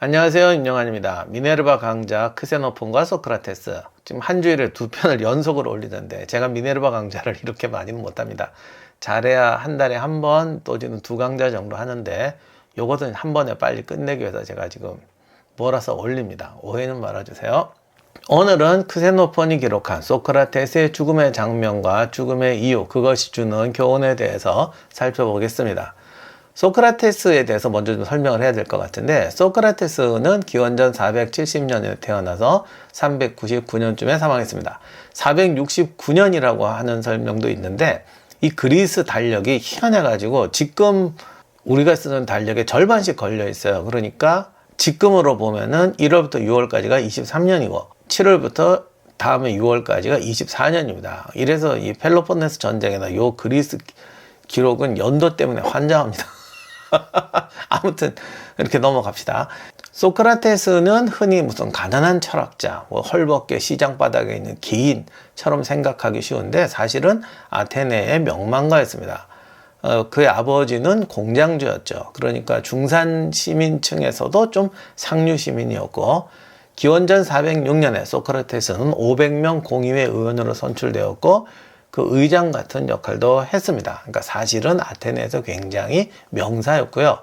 안녕하세요. 임영환입니다. 미네르바 강좌 크세노폰과 소크라테스. 지금 한 주일에 두 편을 연속으로 올리는데 제가 미네르바 강좌를 이렇게 많이는 못합니다. 잘해야 한 달에 한 번, 또지는 두 강좌 정도 하는데 요것은 한 번에 빨리 끝내기 위해서 제가 지금 몰아서 올립니다. 오해는 말아주세요. 오늘은 크세노폰이 기록한 소크라테스의 죽음의 장면과 죽음의 이유, 그것이 주는 교훈에 대해서 살펴보겠습니다. 소크라테스에 대해서 먼저 좀 설명을 해야 될 것 같은데 소크라테스는 기원전 470년에 태어나서 399년쯤에 사망했습니다. 469년이라고 하는 설명도 있는데 이 그리스 달력이 희한해 가지고 지금 우리가 쓰는 달력의 절반씩 걸려 있어요. 그러니까 지금으로 보면은 1월부터 6월까지가 23년이고 7월부터 다음에 6월까지가 24년입니다. 이래서 이 펠로폰네스 전쟁에나 요 그리스 기록은 연도 때문에 환장합니다. 아무튼 이렇게 넘어갑시다. 소크라테스는 흔히 무슨 가난한 철학자, 뭐 헐벗게 시장 바닥에 있는 기인처럼 생각하기 쉬운데 사실은 아테네의 명망가였습니다. 어, 그의 아버지는 공장주였죠. 그러니까 중산 시민층에서도 좀 상류 시민이었고 기원전 406년에 소크라테스는 500명 공의회 의원으로 선출되었고 그 의장 같은 역할도 했습니다. 그러니까 사실은 아테네에서 굉장히 명사였고요.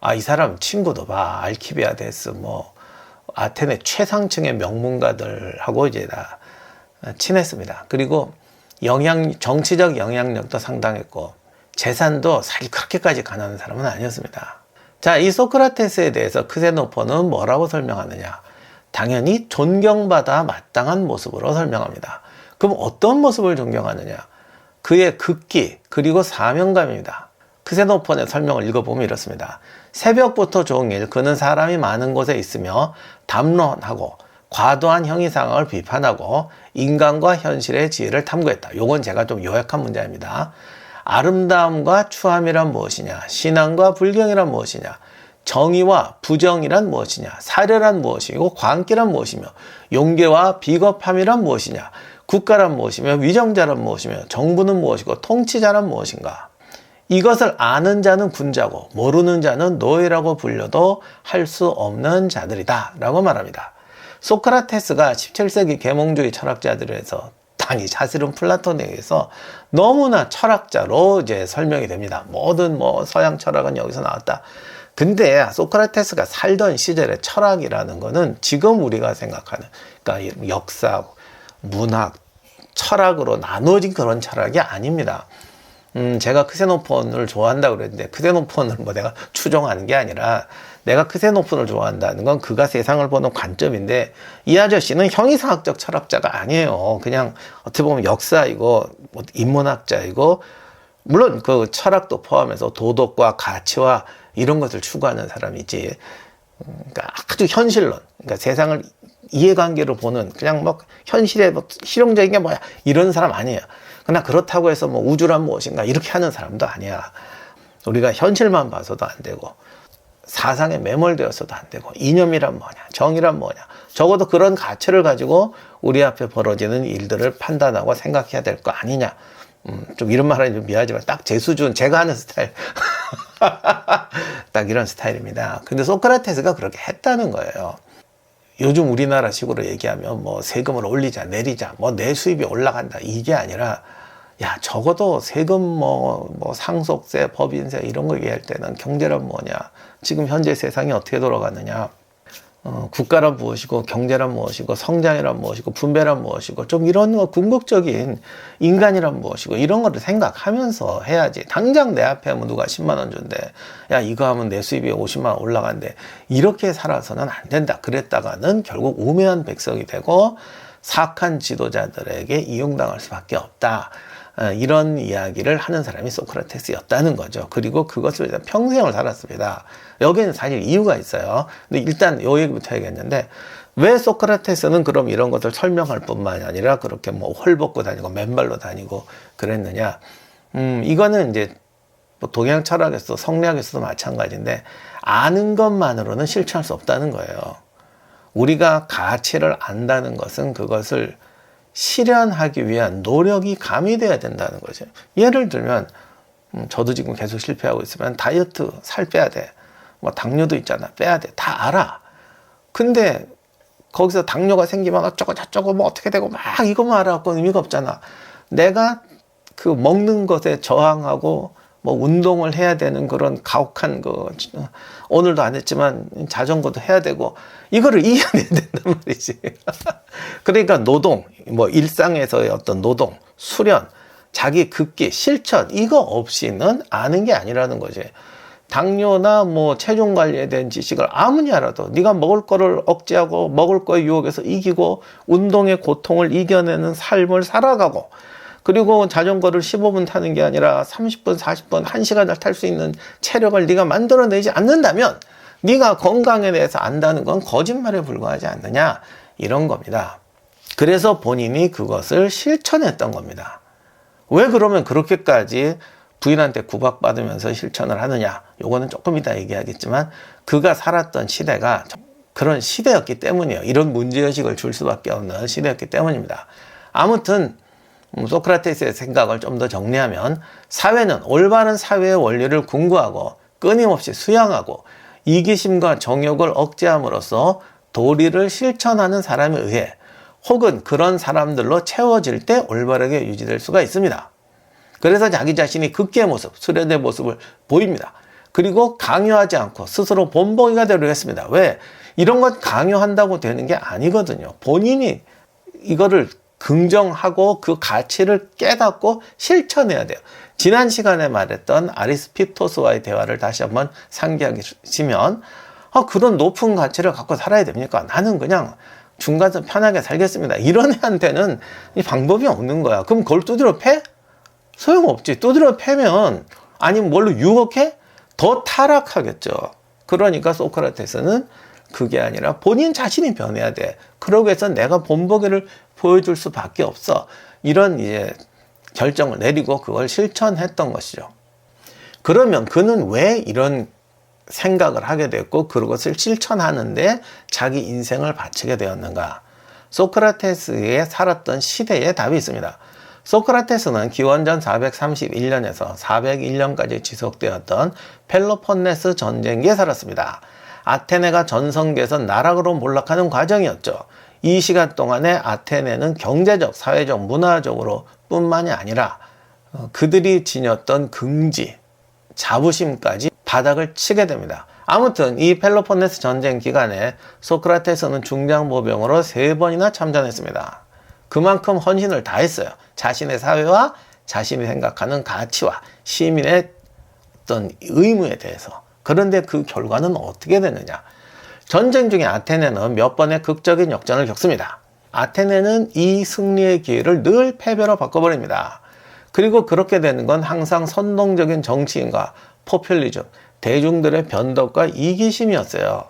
아, 이 사람 친구도 봐. 알키비아데스, 뭐, 아테네 최상층의 명문가들하고 이제 다 친했습니다. 그리고 영향, 정치적 영향력도 상당했고, 재산도 사실 그렇게까지 가난한 사람은 아니었습니다. 자, 이 소크라테스에 대해서 크세노포는 뭐라고 설명하느냐? 당연히 존경받아 마땅한 모습으로 설명합니다. 그럼 어떤 모습을 존경하느냐? 그의 극기, 그리고 사명감입니다. 크세노폰의 설명을 읽어보면 이렇습니다. 새벽부터 종일 그는 사람이 많은 곳에 있으며 담론하고 과도한 형이상을 비판하고 인간과 현실의 지혜를 탐구했다. 요건 제가 좀 요약한 문제입니다. 아름다움과 추함이란 무엇이냐? 신앙과 불경이란 무엇이냐? 정의와 부정이란 무엇이냐? 사려란 무엇이고 광기란 무엇이며 용계와 비겁함이란 무엇이냐? 국가란 무엇이며 위정자란 무엇이며 정부는 무엇이고 통치자란 무엇인가? 이것을 아는 자는 군자고 모르는 자는 노예라고 불려도 할 수 없는 자들이다 라고 말합니다. 소크라테스가 17세기 계몽주의 철학자들에서 아니 사실은 플라톤에 의해서 너무나 철학자로 이제 설명이 됩니다. 모든 뭐 서양 철학은 여기서 나왔다. 근데 소크라테스가 살던 시절의 철학이라는 거는 지금 우리가 생각하는 그러니까 역사, 문학, 철학으로 나눠진 그런 철학이 아닙니다. 음, 제가 크세노폰을 좋아한다 그랬는데 크세노폰을 뭐 내가 추종하는 게 아니라 내가 크세노폰을 좋아한다는 건 그가 세상을 보는 관점인데 이 아저씨는 형이상학적 철학자가 아니에요. 그냥 어떻게 보면 역사이고 뭐 인문학자이고 물론 그 철학도 포함해서 도덕과 가치와 이런 것을 추구하는 사람이지. 음, 그러니까 아주 현실론, 그러니까 세상을 이해관계로 보는 그냥 뭐 현실의 뭐 실용적인 게 뭐야? 이런 사람 아니에요. 그러나 그렇다고 해서 뭐 우주란 무엇인가 이렇게 하는 사람도 아니야. 우리가 현실만 봐서도 안 되고 사상에 매몰되어서도 안 되고 이념이란 뭐냐 정의란 뭐냐. 적어도 그런 가치를 가지고 우리 앞에 벌어지는 일들을 판단하고 생각해야 될 거 아니냐. 음, 좀 이런 말은 좀 미안하지만 딱 제 수준 제가 하는 스타일. 딱 이런 스타일입니다. 근데 소크라테스가 그렇게 했다는 거예요 요즘 우리나라 식으로 얘기하면 뭐 세금을 올리자 내리자 뭐 내 수입이 올라간다. 이게 아니라 야 적어도 세금 뭐, 뭐 상속세 법인세 이런 거 얘기할 때는 경제란 뭐냐. 지금 현재 세상이 어떻게 돌아가느냐 어, 국가란 무엇이고 경제란 무엇이고 성장이란 무엇이고 분배란 무엇이고 좀 이런 거 궁극적인 인간이란 무엇이고 이런 거를 생각하면서 해야지. 당장 내 앞에 하면 누가 10만 원 준대. 야 이거 하면 내 수입이 50만 원 올라간대. 이렇게 살아서는 안 된다. 그랬다가는 결국 우매한 백성이 되고 사악한 지도자들에게 이용당할 수밖에 없다. 어, 이런 이야기를 하는 사람이 소크라테스였다는 거죠. 그리고 그것을 평생을 살았습니다. 여기는 사실 이유가 있어요. 근데 일단 요 얘기부터 해야겠는데 왜 소크라테스는 그럼 이런 것을 설명할 뿐만이 아니라 그렇게 뭐 헐벗고 다니고 맨발로 다니고 그랬느냐? 음, 이거는 이제 뭐 동양 철학에서 성리학에서도 마찬가지인데 아는 것만으로는 실천할 수 없다는 거예요. 우리가 가치를 안다는 것은 그것을 실현하기 위한 노력이 가미돼야 된다는 거죠. 예를 들면 음, 저도 지금 계속 실패하고 있으면 다이어트 살 빼야 돼. 뭐 당뇨도 있잖아 빼야 돼. 다 알아. 근데 거기서 당뇨가 생기면 어쩌고 저쩌고 뭐 어떻게 되고 막 이것만 알아갖고 의미가 없잖아. 내가 그 먹는 것에 저항하고 뭐 운동을 해야 되는 그런 가혹한 거 오늘도 안 했지만 자전거도 해야 되고 이거를 이겨내야 된단 말이지. 그러니까 노동 뭐 일상에서의 어떤 노동 수련 자기 극기 실천 이거 없이는 아는 게 아니라는 거지. 당뇨나 뭐 체중 관리에 대한 지식을 아무리 알아도 네가 먹을 거를 억제하고 먹을 거에 유혹해서 이기고 운동의 고통을 이겨내는 삶을 살아가고 그리고 자전거를 15분 타는 게 아니라 30분, 40분, 1시간을 탈 수 있는 체력을 네가 만들어내지 않는다면 네가 건강에 대해서 안다는 건 거짓말에 불과하지 않느냐 이런 겁니다. 그래서 본인이 그것을 실천했던 겁니다. 왜 그러면 그렇게까지 부인한테 구박받으면서 실천을 하느냐? 요거는 조금 이따 얘기하겠지만 그가 살았던 시대가 그런 시대였기 때문이에요. 이런 문제의식을 줄 수밖에 없는 시대였기 때문입니다. 아무튼 음, 소크라테스의 생각을 좀 더 정리하면 사회는 올바른 사회의 원리를 궁구하고 끊임없이 수양하고 이기심과 정욕을 억제함으로써 도리를 실천하는 사람에 의해 혹은 그런 사람들로 채워질 때 올바르게 유지될 수가 있습니다. 그래서 자기 자신이 극기의 모습, 수련의 모습을 보입니다. 그리고 강요하지 않고 스스로 본보기가 되려 했습니다. 왜? 이런 것 강요한다고 되는 게 아니거든요. 본인이 이거를 긍정하고 그 가치를 깨닫고 실천해야 돼요. 지난 시간에 말했던 아리스피토스와의 대화를 다시 한번 상기하시면 아, 그런 높은 가치를 갖고 살아야 됩니까? 나는 그냥 중간선 편하게 살겠습니다. 이런 애한테는 이 방법이 없는 거야. 그럼 그걸 두드려 패? 소용없지. 두드려 패면 아니면 뭘로 유혹해? 더 타락하겠죠. 그러니까 소크라테스는 그게 아니라 본인 자신이 변해야 돼. 그러기 위해서 내가 본보기를 보여줄 수밖에 없어. 이런 이제 결정을 내리고 그걸 실천했던 것이죠. 그러면 그는 왜 이런 생각을 하게 됐고 그것을 실천하는데 자기 인생을 바치게 되었는가? 소크라테스의 살았던 시대에 답이 있습니다. 소크라테스는 기원전 431년에서 401년까지 지속되었던 펠로폰네스 전쟁기에 살았습니다. 아테네가 전성기에서 나락으로 몰락하는 과정이었죠. 이 시간 동안에 아테네는 경제적, 사회적, 문화적으로 뿐만이 아니라 어, 그들이 지녔던 긍지, 자부심까지 바닥을 치게 됩니다. 아무튼 이 펠로폰네스 전쟁 기간에 소크라테스는 중장보병으로 세 번이나 참전했습니다. 그만큼 헌신을 다했어요. 자신의 사회와 자신이 생각하는 가치와 시민의 어떤 의무에 대해서. 그런데 그 결과는 어떻게 되느냐? 전쟁 중에 아테네는 몇 번의 극적인 역전을 겪습니다. 아테네는 이 승리의 기회를 늘 패배로 바꿔버립니다. 그리고 그렇게 되는 건 항상 선동적인 정치인과 포퓰리즘, 대중들의 변덕과 이기심이었어요.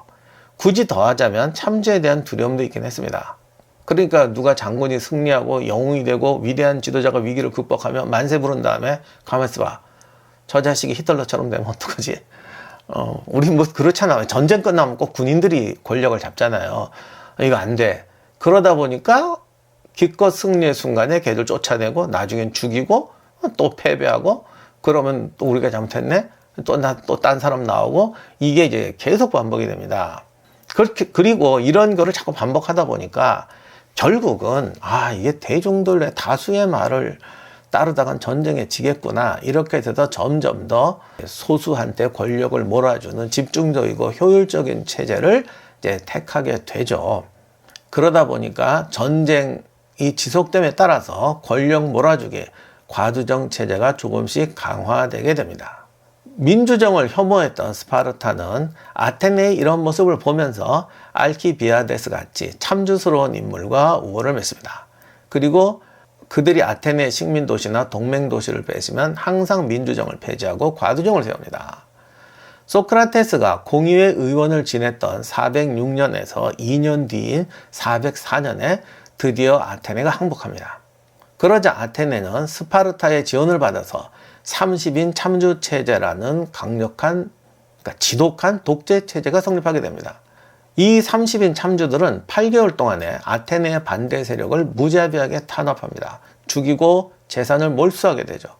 굳이 더하자면 참주에 대한 두려움도 있긴 했습니다. 그러니까 누가 장군이 승리하고 영웅이 되고 위대한 지도자가 위기를 극복하며 만세 부른 다음에 가만있어 봐. 저 자식이 히틀러처럼 되면 어떡하지? 어, 우리 뭐 그렇잖아. 전쟁 끝나면 꼭 군인들이 권력을 잡잖아요. 이거 안 돼. 그러다 보니까 기껏 승리의 순간에 걔들 쫓아내고 나중엔 죽이고 또 패배하고 그러면 또 우리가 잘못했네? 또나또딴 사람 나오고 이게 이제 계속 반복이 됩니다. 그렇게 그리고 이런 거를 자꾸 반복하다 보니까 결국은 아 이게 대중들의 다수의 말을 따르다간 전쟁에 지겠구나 이렇게 돼서 점점 더 소수한테 권력을 몰아주는 집중적이고 효율적인 체제를 이제 택하게 되죠. 그러다 보니까 전쟁이 지속됨에 따라서 권력 몰아주기 과두정 체제가 조금씩 강화되게 됩니다. 민주정을 혐오했던 스파르타는 아테네의 이런 모습을 보면서 알키비아데스 같이 참주스러운 인물과 우호를 맺습니다. 그리고 그들이 아테네 식민 도시나 동맹 도시를 뺏으면 항상 민주정을 폐지하고 과두정을 세웁니다. 소크라테스가 공의회 의원을 지냈던 406년에서 2년 뒤인 404년에 드디어 아테네가 항복합니다. 그러자 아테네는 스파르타의 지원을 받아서 30인 참주 체제라는 강력한 그러니까 지독한 독재 체제가 성립하게 됩니다. 이 30인 참주들은 8개월 동안에 아테네의 반대 세력을 무자비하게 탄압합니다. 죽이고 재산을 몰수하게 되죠.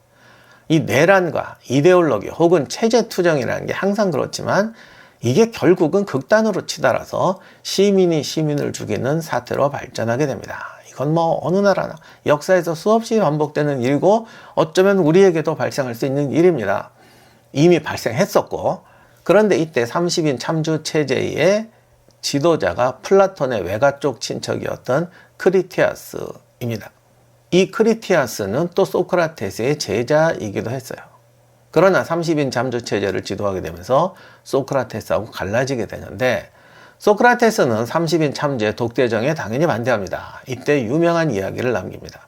이 내란과 이데올로기 혹은 체제 투정이라는 게 항상 그렇지만 이게 결국은 극단으로 치달아서 시민이 시민을 죽이는 사태로 발전하게 됩니다. 이건 뭐 어느 나라나 역사에서 수없이 반복되는 일고 어쩌면 우리에게도 발생할 수 있는 일입니다. 이미 발생했었고 그런데 이때 30인 참주 체제의 지도자가 플라톤의 외가 쪽 친척이었던 크리티아스입니다. 이 크리티아스는 또 소크라테스의 제자이기도 했어요. 그러나 30인 잠조 체제를 지도하게 되면서 소크라테스하고 갈라지게 되는데 소크라테스는 30인 참제 독대정에 당연히 반대합니다. 이때 유명한 이야기를 남깁니다.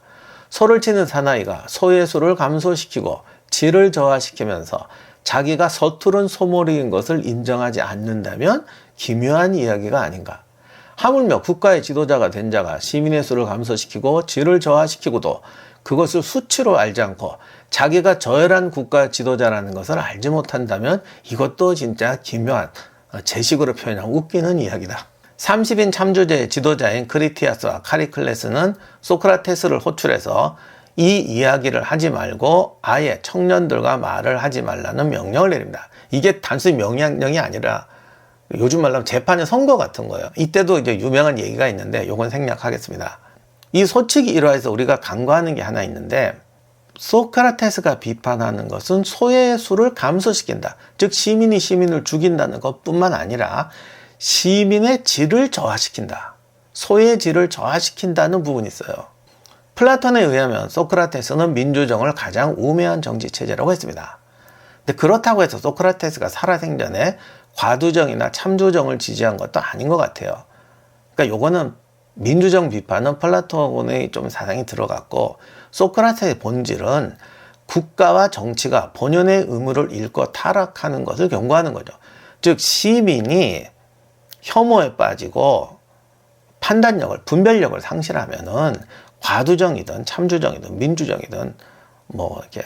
소를 치는 사나이가 소의 수를 감소시키고 질을 저하시키면서 자기가 서투른 소몰이인 것을 인정하지 않는다면 기묘한 이야기가 아닌가. 하물며 국가의 지도자가 된 자가 시민의 수를 감소시키고 질을 저하시키고도 그것을 수치로 알지 않고 자기가 저열한 국가 지도자라는 것을 알지 못한다면 이것도 진짜 기묘한 어, 제식으로 표현하면 웃기는 이야기다. 30인 참조제 지도자인 크리티아스와 카리클레스는 소크라테스를 호출해서 이 이야기를 하지 말고 아예 청년들과 말을 하지 말라는 명령을 내립니다. 이게 단순히 명령이 아니라 요즘 말로 하면 재판의 선거 같은 거예요. 이때도 이제 유명한 얘기가 있는데 요건 생략하겠습니다. 이 소칙이 일화에서 우리가 간과하는 게 하나 있는데 소크라테스가 비판하는 것은 소의 수를 감소시킨다. 즉 시민이 시민을 죽인다는 것뿐만 아니라 시민의 질을 저하시킨다. 소의 질을 저하시킨다는 부분이 있어요. 플라톤에 의하면 소크라테스는 민주정을 가장 우매한 정치 체제라고 했습니다. 근데 그렇다고 해서 소크라테스가 살아생전에 과두정이나 참조정을 지지한 것도 아닌 것 같아요. 그러니까 요거는 민주정 비판은 플라톤의 좀 사상이 들어갔고 소크라테의 본질은 국가와 정치가 본연의 의무를 잃고 타락하는 것을 경고하는 거죠. 즉 시민이 혐오에 빠지고 판단력을 분별력을 상실하면은 과두정이든 참주정이든 민주정이든 뭐 이렇게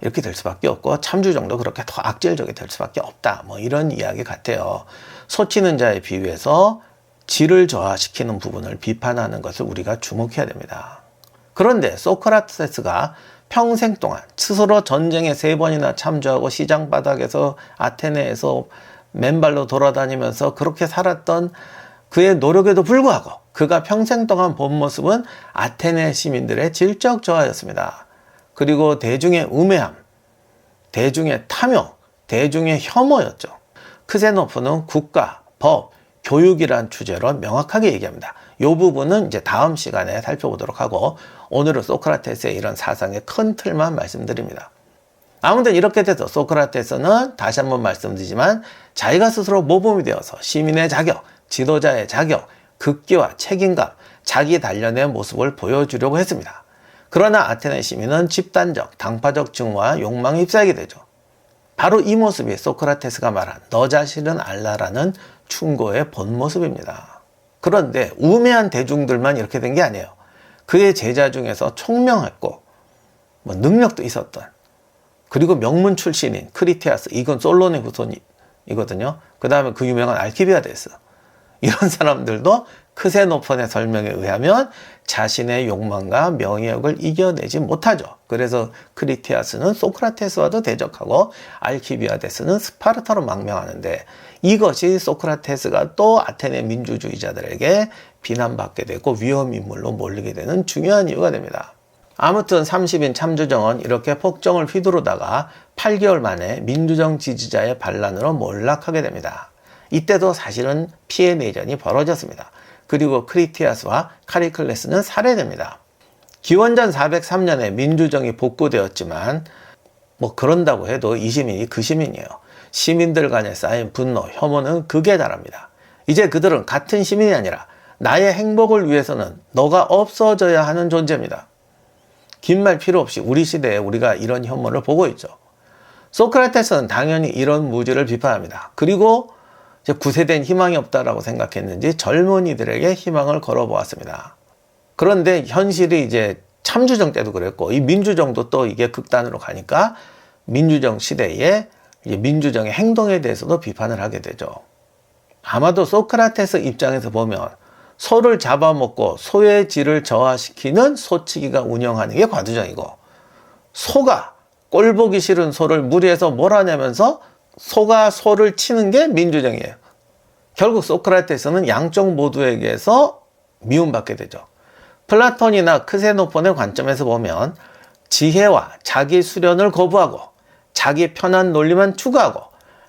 이렇게 될 수밖에 없고 참주정도 그렇게 더 악질적이 될 수밖에 없다. 뭐 이런 이야기 같아요. 소치는 자에 비유해서 질을 저하시키는 부분을 비판하는 것을 우리가 주목해야 됩니다. 그런데 소크라테스가 평생 동안 스스로 전쟁에 세 번이나 참조하고 시장 바닥에서 아테네에서 맨발로 돌아다니면서 그렇게 살았던 그의 노력에도 불구하고 그가 평생 동안 본 모습은 아테네 시민들의 질적 저하였습니다. 그리고 대중의 우매함, 대중의 탐욕, 대중의 혐오였죠. 크세노프는 국가, 법, 교육이란 주제로 명확하게 얘기합니다. 이 부분은 이제 다음 시간에 살펴보도록 하고 오늘은 소크라테스의 이런 사상의 큰 틀만 말씀드립니다. 아무튼 이렇게 돼서 소크라테스는 다시 한번 말씀드리지만 자기가 스스로 모범이 되어서 시민의 자격, 지도자의 자격, 극기와 책임감, 자기 단련의 모습을 보여주려고 했습니다. 그러나 아테네 시민은 집단적, 당파적 증오와 욕망에 휩싸이게 되죠. 바로 이 모습이 소크라테스가 말한 너 자신은 알라라는 충고의 본 모습입니다. 그런데 우매한 대중들만 이렇게 된 게 아니에요. 그의 제자 중에서 총명했고 뭐 능력도 있었던 그리고 명문 출신인 크리티아스 이건 솔론의 후손이거든요. 그 다음에 그 유명한 알키비아데스 이런 사람들도 크세노폰의 설명에 의하면 자신의 욕망과 명예욕을 이겨내지 못하죠. 그래서 크리티아스는 소크라테스와도 대적하고 알키비아데스는 스파르타로 망명하는데 이것이 소크라테스가 또 아테네 민주주의자들에게 비난받게 되고 위험인물로 몰리게 되는 중요한 이유가 됩니다. 아무튼 30인 참주정은 이렇게 폭정을 휘두르다가 8개월 만에 민주정 지지자의 반란으로 몰락하게 됩니다. 이때도 사실은 피해 내전이 벌어졌습니다. 그리고 크리티아스와 카리클레스는 살해됩니다. 기원전 403년에 민주정이 복구되었지만 뭐 그런다고 해도 이 시민이 그 시민이에요. 시민들 간에 쌓인 분노, 혐오는 극에 달합니다. 이제 그들은 같은 시민이 아니라 나의 행복을 위해서는 너가 없어져야 하는 존재입니다. 긴 말 필요 없이 우리 시대에 우리가 이런 혐오를 보고 있죠. 소크라테스는 당연히 이런 무지를 비판합니다. 그리고 구세된 희망이 없다라고 생각했는지 젊은이들에게 희망을 걸어보았습니다. 그런데 현실이 이제 참주정 때도 그랬고 이 민주정도 또 이게 극단으로 가니까 민주정 시대에 민주정의 행동에 대해서도 비판을 하게 되죠. 아마도 소크라테스 입장에서 보면 소를 잡아먹고 소의 질을 저하시키는 소치기가 운영하는 게 과두정이고 소가 꼴보기 싫은 소를 무리해서 몰아내면서 소가 소를 치는 게 민주정이에요. 결국 소크라테스는 양쪽 모두에게서 미움받게 되죠. 플라톤이나 크세노폰의 관점에서 보면 지혜와 자기 수련을 거부하고 자기 편한 논리만 추구하고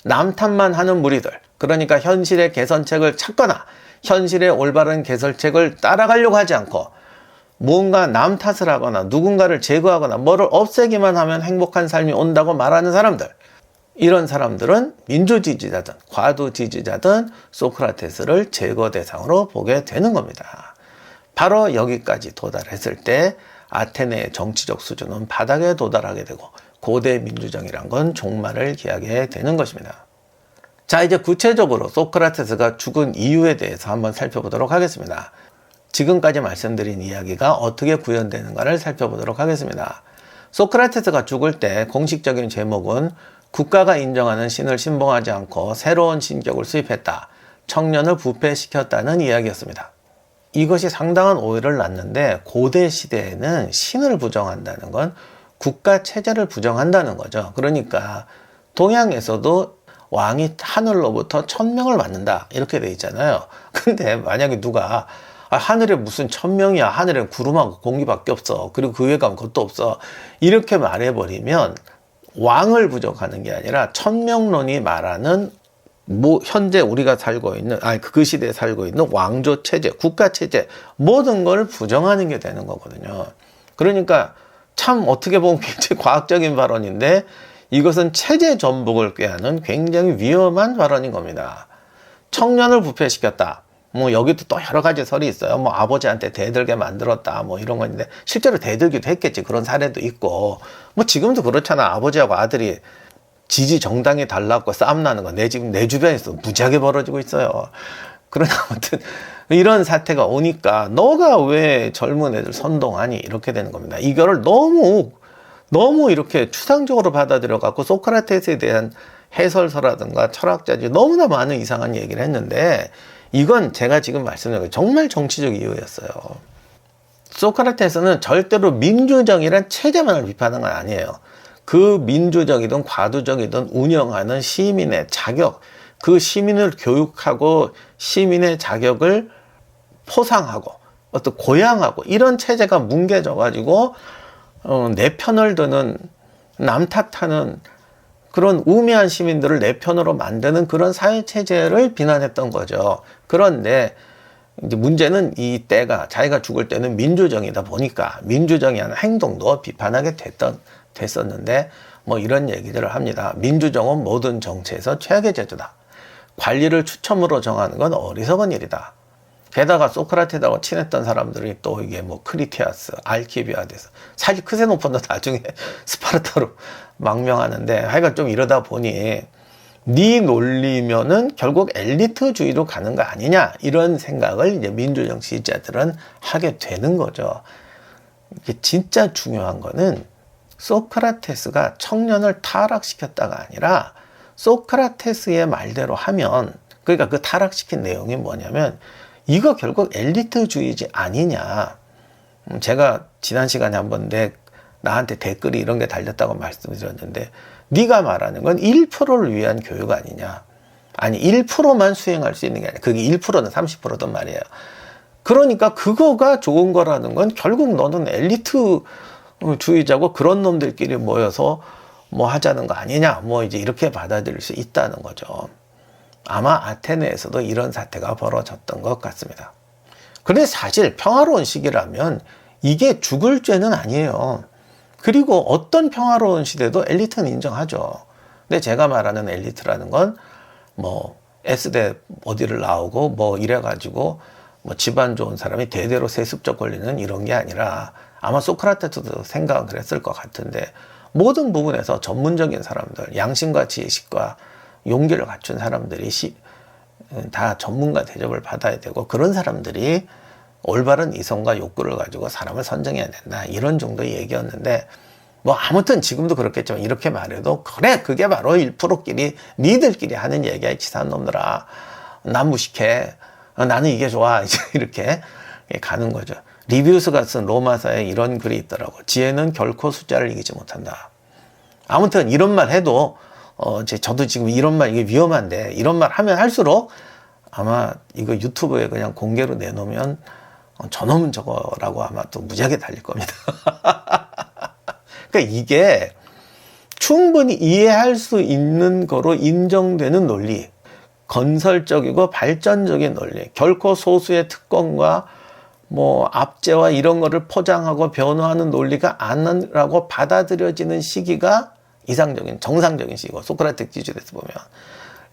남 탓만 하는 무리들 그러니까 현실의 개선책을 찾거나 현실의 올바른 개선책을 따라가려고 하지 않고 무언가 남 탓을 하거나 누군가를 제거하거나 뭐를 없애기만 하면 행복한 삶이 온다고 말하는 사람들 이런 사람들은 민주 지지자든 과도 지지자든 소크라테스를 제거 대상으로 보게 되는 겁니다. 바로 여기까지 도달했을 때 아테네의 정치적 수준은 바닥에 도달하게 되고 고대 민주정이란 건 종말을 기하게 되는 것입니다. 자, 이제 구체적으로 소크라테스가 죽은 이유에 대해서 한번 살펴보도록 하겠습니다. 지금까지 말씀드린 이야기가 어떻게 구현되는가를 살펴보도록 하겠습니다. 소크라테스가 죽을 때 공식적인 제목은 국가가 인정하는 신을 신봉하지 않고 새로운 신격을 수입했다. 청년을 부패시켰다는 이야기였습니다. 이것이 상당한 오해를 낳는데 고대 시대에는 신을 부정한다는 건 국가 체제를 부정한다는 거죠. 그러니까 동양에서도 왕이 하늘로부터 천명을 받는다 이렇게 돼 있잖아요. 근데 만약에 누가 아, 하늘에 무슨 천명이야 하늘에 구름하고 공기밖에 없어 그리고 그 외에 가면 것도 없어 이렇게 말해버리면 왕을 부정하는 게 아니라 천명론이 말하는 뭐 현재 우리가 살고 있는 아니 그 시대에 살고 있는 왕조 체제, 국가 체제 모든 걸 부정하는 게 되는 거거든요. 그러니까 참 어떻게 보면 굉장히 과학적인 발언인데 이것은 체제 전복을 꾀하는 굉장히 위험한 발언인 겁니다. 청년을 부패시켰다. 뭐 여기도 또 여러 가지 설이 있어요. 뭐 아버지한테 대들게 만들었다. 뭐 이런 건데 실제로 대들기도 했겠지. 그런 사례도 있고 뭐 지금도 그렇잖아. 아버지하고 아들이 지지 정당이 달랐고 싸움 나는 거 내 지금 내 주변에서 무지하게 벌어지고 있어요. 그러나 아무튼 이런 사태가 오니까 너가 왜 젊은 애들 선동하니 이렇게 되는 겁니다. 이거를 너무 너무 이렇게 추상적으로 받아들여 갖고 소크라테스에 대한 해설서라든가 철학자들이 너무나 많은 이상한 얘기를 했는데 이건 제가 지금 말씀드린 정말 정치적 이유였어요. 소크라테스는 절대로 민주정이란 체제만을 비판한 건 아니에요. 그 민주적이든 과도적이든 운영하는 시민의 자격, 그 시민을 교육하고 시민의 자격을 포상하고 어떤 고양하고 이런 체제가 뭉개져 가지고 어, 내 편을 드는 남 탓하는 그런 우매한 시민들을 내 편으로 만드는 그런 사회 체제를 비난했던 거죠. 그런데 이제 문제는 이 때가 자기가 죽을 때는 민주정이다 보니까 민주정이 하는 행동도 비판하게 됐던 됐었는데 뭐 이런 얘기들을 합니다. 민주정은 모든 정치에서 최악의 제도다. 관리를 추첨으로 정하는 건 어리석은 일이다. 게다가 소크라테스하고 친했던 사람들이 또 이게 뭐 크리티아스, 알키비아데스, 사실 크세노폰도 나중에 스파르타로 망명하는데 하여간 좀 이러다 보니 네 논리면은 결국 엘리트주의로 가는 거 아니냐 이런 생각을 이제 민주정 치자들은 하게 되는 거죠. 이게 진짜 중요한 거는 소크라테스가 청년을 타락시켰다가 아니라 소크라테스의 말대로 하면 그러니까 그 타락시킨 내용이 뭐냐면 이거 결국 엘리트주의지 아니냐. 음, 제가 지난 시간에 한번 내 나한테 댓글이 이런 게 달렸다고 말씀드렸는데 네가 말하는 건 1%를 위한 교육 아니냐. 아니 1%만 수행할 수 있는 게 아니야. 그게 1%는 30%든 말이에요. 그러니까 그거가 좋은 거라는 건 결국 너는 엘리트 주의자고 그런 놈들끼리 모여서 뭐 하자는 거 아니냐. 뭐 이제 이렇게 받아들일 수 있다는 거죠. 아마 아테네에서도 이런 사태가 벌어졌던 것 같습니다. 그런데 사실 평화로운 시기라면 이게 죽을 죄는 아니에요. 그리고 어떤 평화로운 시대도 엘리트는 인정하죠. 근데 제가 말하는 엘리트라는 건 뭐 S대 어디를 나오고 뭐 이래가지고 뭐 집안 좋은 사람이 대대로 세습적 권리는 이런 게 아니라 아마 소크라테스도 생각은 그랬을 것 같은데 모든 부분에서 전문적인 사람들, 양심과 지식과 용기를 갖춘 사람들이 시, 다 전문가 대접을 받아야 되고 그런 사람들이 올바른 이성과 욕구를 가지고 사람을 선정해야 된다. 이런 정도의 얘기였는데 뭐 아무튼 지금도 그렇겠지만 이렇게 말해도 그래 그게 바로 1%끼리 니들끼리 하는 얘기야 치사한 놈들아. 난 무식해. 어, 나는 이게 좋아. 이렇게 가는 거죠. 리뷰스가 쓴 로마사에 이런 글이 있더라고. 지혜는 결코 숫자를 이기지 못한다. 아무튼 이런 말 해도 어, 제, 저도 지금 이런 말, 이게 위험한데, 이런 말 하면 할수록 아마 이거 유튜브에 그냥 공개로 내놓으면 어, 저놈은 저거라고 아마 또 무지하게 달릴 겁니다. 그러니까 이게 충분히 이해할 수 있는 거로 인정되는 논리, 건설적이고 발전적인 논리, 결코 소수의 특권과 뭐 압제와 이런 거를 포장하고 변호하는 논리가 아니라고 받아들여지는 시기가 이상적인 정상적인 시기고 소크라텍 지주에서 보면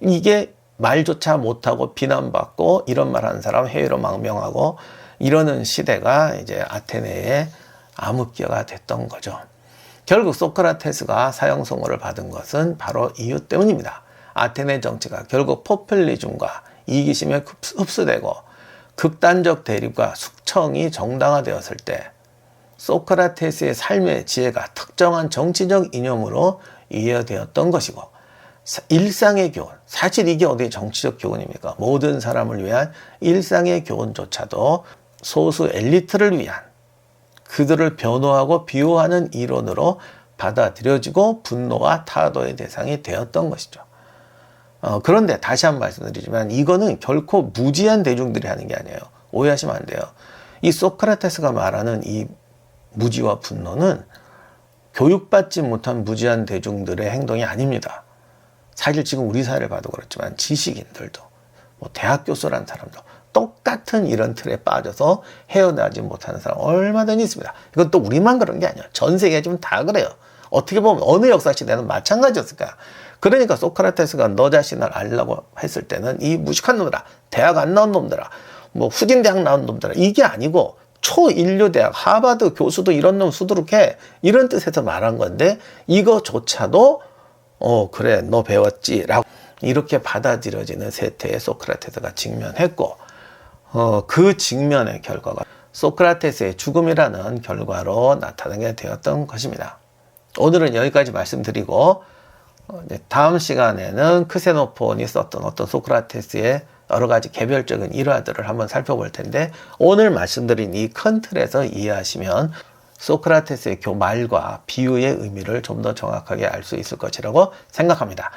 이게 말조차 못하고 비난받고 이런 말 하는 사람 해외로 망명하고 이러는 시대가 이제 아테네의 암흑기가 됐던 거죠. 결국 소크라테스가 사형 선고를 받은 것은 바로 이유 때문입니다. 아테네 정치가 결국 포퓰리즘과 이기심에 흡수되고 극단적 대립과 숙청이 정당화되었을 때 소크라테스의 삶의 지혜가 특정한 정치적 이념으로 이해되었던 것이고 일상의 교훈 사실 이게 어디 정치적 교훈입니까? 모든 사람을 위한 일상의 교훈조차도 소수 엘리트를 위한 그들을 변호하고 비호하는 이론으로 받아들여지고 분노와 타도의 대상이 되었던 것이죠. 어, 그런데 다시 한 번 말씀드리지만 이거는 결코 무지한 대중들이 하는 게 아니에요. 오해하시면 안 돼요. 이 소크라테스가 말하는 이 무지와 분노는 교육받지 못한 무지한 대중들의 행동이 아닙니다. 사실 지금 우리 사회를 봐도 그렇지만 지식인들도 뭐 대학 교수란 사람도 똑같은 이런 틀에 빠져서 헤어나지 못하는 사람 얼마든지 있습니다. 이건 또 우리만 그런 게 아니에요. 전 세계 지금 다 그래요. 어떻게 보면 어느 역사 시대는 마찬가지였을까. 그러니까 소크라테스가 너 자신을 알라고 했을 때는 이 무식한 놈들아, 대학 안 나온 놈들아, 뭐 후진 대학 나온 놈들아 이게 아니고 초인류 대학 하버드 교수도 이런 놈 수두룩해 이런 뜻에서 말한 건데 이거조차도 어 그래 너 배웠지라고 이렇게 받아들여지는 세태에 소크라테스가 직면했고 어, 그 직면의 결과가 소크라테스의 죽음이라는 결과로 나타나게 되었던 것입니다. 오늘은 여기까지 말씀드리고 어, 다음 시간에는 크세노폰이 썼던 어떤 소크라테스의 여러 가지 개별적인 일화들을 한번 살펴볼 텐데 오늘 말씀드린 이 큰 틀에서 이해하시면 소크라테스의 교 말과 비유의 의미를 좀 더 정확하게 알 수 있을 것이라고 생각합니다.